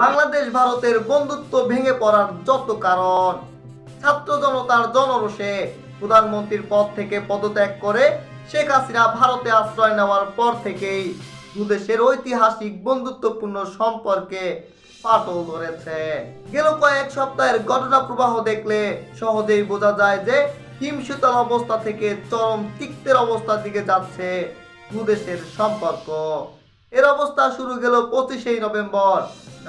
বাংলাদেশ ভারতের বন্ধুত্ব ভেঙে পড়ার যত কারণ, ছাত্র জনতার জনরোষে প্রধানমন্ত্রীর পদ থেকে পদত্যাগ করে শেখ হাসিনা ভারতে আশ্রয় নেওয়ার পর থেকেই দুদেশের ঐতিহাসিক বন্ধুত্বপূর্ণ সম্পর্কে ফাটল ধরেছে। গেল কয়েক সপ্তাহের ঘটনা প্রবাহ দেখলে সহজেই বোঝা যায় যে হিমশীতল অবস্থা থেকে চরম তিক্তের অবস্থার দিকে যাচ্ছে দুদেশের সম্পর্ক। এর অবস্থা শুরু গেল পঁচিশে নভেম্বর।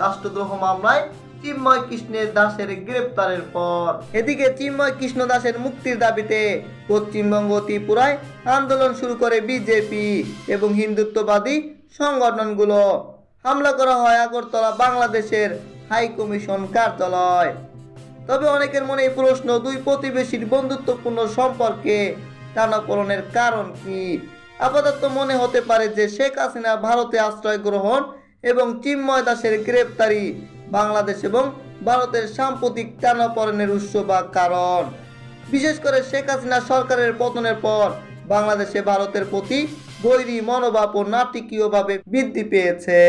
রাষ্ট্রদ্রোহ মামলায় চিন্ময় কৃষ্ণের দাসের গ্রেপ্তারের পর। এদিকে চিন্ময় কৃষ্ণ দাসের মুক্তির দাবিতে পশ্চিমবঙ্গ ত্রিপুরায় আন্দোলন শুরু করে বিজেপি এবং হিন্দুত্ববাদী সংগঠনগুলো। হামলা করা হয় আগরতলা বাংলাদেশের হাই কমিশন কার্যালয়। তবে অনেকের মনে এই প্রশ্ন, দুই প্রতিবেশীর বন্ধুত্বপূর্ণ সম্পর্কে টানাপোড়নের কারণ কি? আপাতত মনে হতে পারে যে শেখ হাসিনা ভারতে আশ্রয় গ্রহণ এবং চিন্ময় দাসের গ্রেপ্তারি বাংলাদেশ এবং ভারতের সাম্প্রতিক টানাপোড়েনের উৎস বা কারণ। বিশেষ করে শেখ হাসিনা সরকারের পতনের পর বাংলাদেশে ভারতের প্রতি বৈরী মনোভাব ও নাটকীয়ভাবে বৃদ্ধি পেয়েছে।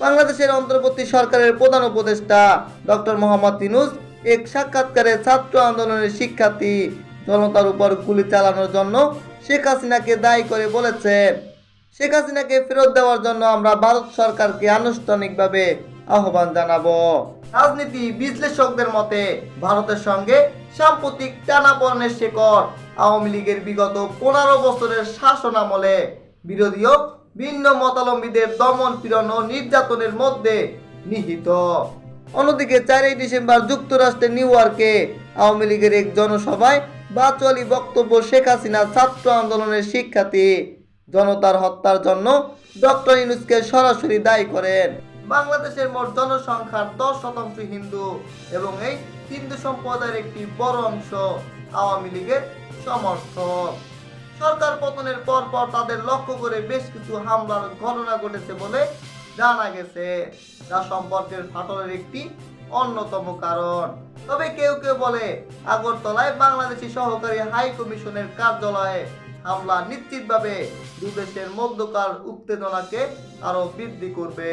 বাংলাদেশের অন্তর্বর্তী সরকারের প্রধান উপদেষ্টা ডক্টর মোহাম্মদ তিনুস এক সাক্ষাৎকারে ছাত্র আন্দোলনের শিক্ষার্থী জনতার উপর গুলি চালানোর জন্য শেখ হাসিনাকে দায়ী করে বলেছেন শেখ হাসিনাকে ফেরত দেওয়ার জন্য আমরা ভারত সরকারকে আনুষ্ঠানিকভাবে আহ্বান জানাব। রাজনীতি বিশ্লেষকদের মতে, ভারতের সঙ্গে সাম্প্রতিক টানাপড়নের শেকড় আওয়ামী লীগের বিগত পনেরো বছরের শাসন আমলে বিরোধীয় ভিন্ন মতালম্বীদের দমন পীড়ন ও নির্যাতনের মধ্যে নিহিত। অন্যদিকে চারই ডিসেম্বর যুক্তরাষ্ট্রের নিউ ইয়র্কে আওয়ামী লীগের এক জনসভায় বাচলি বক্তব্য শেখ হাসিনা ছাত্র আন্দোলনের শিক্ষার্থী। জনতার হত্যার জন্য ডক্টর ইউনুসকে সরাসরি দায়ী করেন। বাংলাদেশের মোট জনসংখ্যার দশ শতাংশ হিন্দু এবং এই হিন্দু সম্প্রদায়ের একটি বড় অংশ আওয়ামী লীগের সমর্থক। সরকার পতনের পর পর তাদের লক্ষ্য করে বেশ কিছু হামলার ঘটনা ঘটেছে বলে জানা গেছে। যা সম্পর্কের ফাটলের একটি অন্যতম কারণ। তবে কেউ কেউ বলে, আগরতলায় বাংলাদেশি সহকারী হাই কমিশনের কার্যালয়ে হামলা নিশ্চিতভাবে দুদেশের মধ্যকার উত্তেজনাকে আরও বৃদ্ধি করবে।